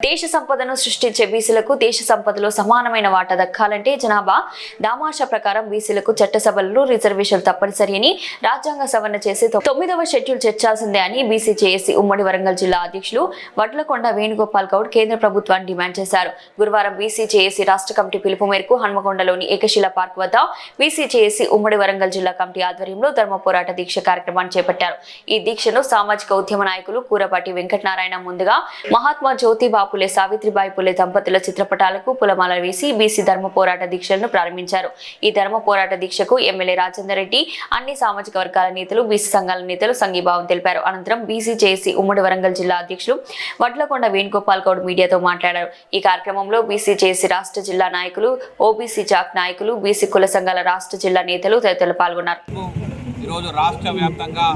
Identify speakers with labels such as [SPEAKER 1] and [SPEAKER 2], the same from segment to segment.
[SPEAKER 1] దేశ సంపదను సృష్టించే బీసీలకు దేశ సంపదలో సమానమైన వాటా దక్కాలంటే జనాభా దామాషా ప్రకారం బీసీలకు చట్టసభలలో రిజర్వేషన్ తప్పనిసరి అని రాజ్యాంగ సవరణ చేసి తొమ్మిదవ షెడ్యూల్ చేర్చాల్సిందే అని బీసీ జేఏసీ ఉమ్మడి వరంగల్ జిల్లా అధ్యక్షులు వడ్లకొండ వేణుగోపాల్ గౌడ్ కేంద్ర ప్రభుత్వాన్ని డిమాండ్ చేశారు. గురువారం బీసీ జేఏసీ రాష్ట్ర కమిటీ పిలుపు మేరకు హన్మకొండలోని ఏకశిల పార్క్ వద్ద బీసీ జేఏసీ ఉమ్మడి వరంగల్ జిల్లా కమిటీ ఆధ్వర్యంలో ధర్మ పోరాట దీక్ష కార్యక్రమాన్ని చేపట్టారు. ఈ దీక్షను సామాజిక ఉద్యమ నాయకులు కూరపాటి వెంకటనారాయణ ముందుగా మహాత్మా జ్యోతిబా పులే సావిత్రిబాయి పులే దంపతుల చిత్రపటాలకు పులమాల వేసి బీసీ ధర్మ పోరాట దీక్షలను ప్రారంభించారు. ఈ ధర్మ పోరాట దీక్షకు ఎమ్మెల్యే రాజేందర్ రెడ్డి అన్ని సామాజిక వర్గాల నేతలు బీసీ సంఘాల నేతలు సంఘీభావం తెలిపారు. అనంతరం బీసీ చేసి ఉమ్మడి వరంగల్ జిల్లా అధ్యక్షులు వడ్లకొండ వేణుగోపాల్ గౌడ్ మీడియాతో మాట్లాడారు. ఈ కార్యక్రమంలో బీసీ చేసి రాష్ట్ర జిల్లా నాయకులు ఓబీసీ జాక్ నాయకులు బీసీ కుల సంఘాల రాష్ట్ర జిల్లా నేతలు తదితరులు పాల్గొన్నారు.
[SPEAKER 2] ఈరోజు రాష్ట్ర వ్యాప్తంగా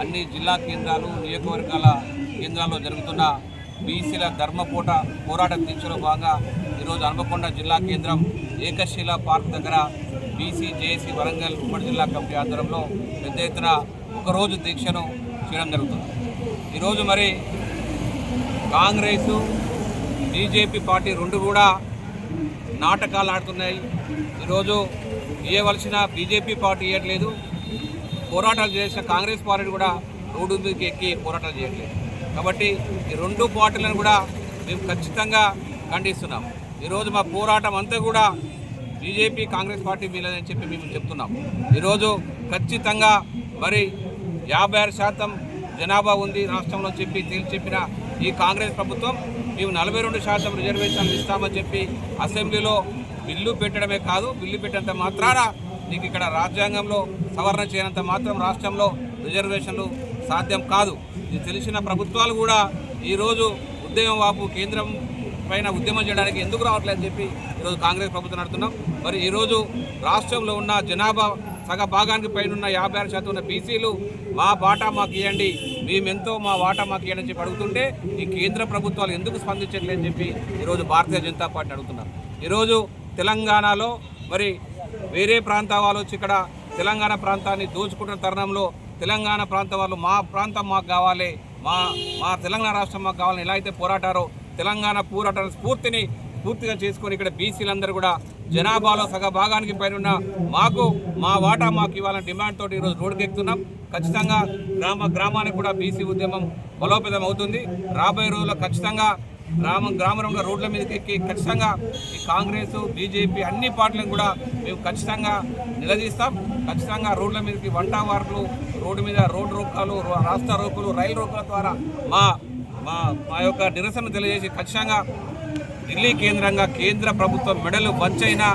[SPEAKER 2] అన్ని జిల్లా కేంద్రాలు నియోజకవర్గాల కేంద్రాల్లో జరుగుతున్న బీసీల ధర్మపూట పోరాటం పోరాట దీక్షలో భాగంగా ఈరోజు హన్మకొండ జిల్లా కేంద్రం ఏకశిల పార్క్ దగ్గర బీసీ జేఏసీ వరంగల్ ఉమ్మడి జిల్లా కమిటీ ఆధ్వర్యంలో పెద్ద ఎత్తున ఒకరోజు దీక్షను చేయడం జరుగుతుంది. ఈరోజు మరి కాంగ్రెసు బీజేపీ పార్టీ రెండు కూడా నాటకాలు ఆడుతున్నాయి. ఈరోజు ఇవ్వవలసిన బీజేపీ పార్టీ ఇవ్వట్లేదు పోరాటాలు చేసిన కాంగ్రెస్ పార్టీ కూడా రోడ్డు మీదకి ఎక్కి పోరాటాలు చేయట్లేదు. కాబట్టి ఈ రెండు పార్టీలను కూడా మేము ఖచ్చితంగా ఖండిస్తున్నాం. ఈరోజు మా పోరాటం అంతా కూడా బీజేపీ కాంగ్రెస్ పార్టీ మీదని చెప్పి మేము చెప్తున్నాం. ఈరోజు ఖచ్చితంగా మరి యాభై ఆరు శాతం జనాభా ఉంది రాష్ట్రంలో చెప్పి తేల్చి చెప్పిన ఈ కాంగ్రెస్ ప్రభుత్వం మేము నలభై రెండు శాతం రిజర్వేషన్లు ఇస్తామని చెప్పి అసెంబ్లీలో బిల్లు పెట్టడమే కాదు బిల్లు పెట్టినంత మాత్రాన నీకు ఇక్కడ రాజ్యాంగంలో సవరణ చేయనంత మాత్రం రాష్ట్రంలో రిజర్వేషన్లు సాధ్యం కాదు. ఇది తెలిసిన ప్రభుత్వాలు కూడా ఈరోజు ఉద్యమం వాపు కేంద్రం పైన ఉద్యమం చేయడానికి ఎందుకు రావట్లేదని చెప్పి ఈరోజు కాంగ్రెస్ ప్రభుత్వం నడుతున్నాం మరి ఈరోజు రాష్ట్రంలో ఉన్న జనాభా సగ భాగానికి పైన ఉన్న యాభై ఆరు శాతం ఉన్న బీసీలు మా బాటా మాకు ఇవ్వండి మేమెంతో మా వాటా మాకు ఇవ్వండి అని చెప్పి అడుగుతుంటే ఈ కేంద్ర ప్రభుత్వాలు ఎందుకు స్పందించట్లేదని చెప్పి ఈరోజు భారతీయ జనతా పార్టీ అడుగుతున్నారు. ఈరోజు తెలంగాణలో మరి వేరే ప్రాంతాల వాళ్ళు వచ్చి ఇక్కడ తెలంగాణ ప్రాంతాన్ని దోచుకుంటున్న తరుణంలో తెలంగాణ ప్రాంతం వాళ్ళు మా ప్రాంతం మాకు కావాలి మా మా తెలంగాణ రాష్ట్రం మాకు కావాలని ఎలా అయితే పోరాటారో తెలంగాణ పోరాట స్ఫూర్తిని పూర్తిగా చేసుకొని ఇక్కడ బీసీలందరూ కూడా జనాభాలో సగ భాగానికి పైన మాకు మా వాటా మాకు ఇవ్వాలని డిమాండ్ తోటి ఈరోజు రోడ్డుకెక్కుతున్నాం ఖచ్చితంగా గ్రామ గ్రామానికి కూడా బీసీ ఉద్యమం బలోపేతం అవుతుంది. రాబోయే రోజుల్లో ఖచ్చితంగా గ్రామం గ్రామంలో రోడ్ల మీదకి ఎక్కి ఖచ్చితంగా ఈ కాంగ్రెస్ బీజేపీ అన్ని పార్టీలను కూడా మేము ఖచ్చితంగా నిలదీస్తాం. ఖచ్చితంగా రోడ్ల మీదకి వంట వార్లు రోడ్డు మీద రోడ్డు రోకాలు రాష్ట్ర రోకులు రైలు రోకుల ద్వారా మా మా మా యొక్క నిరసన తెలియజేసి ఖచ్చితంగా ఢిల్లీ కేంద్రంగా కేంద్ర ప్రభుత్వం మెడలు వంచైనా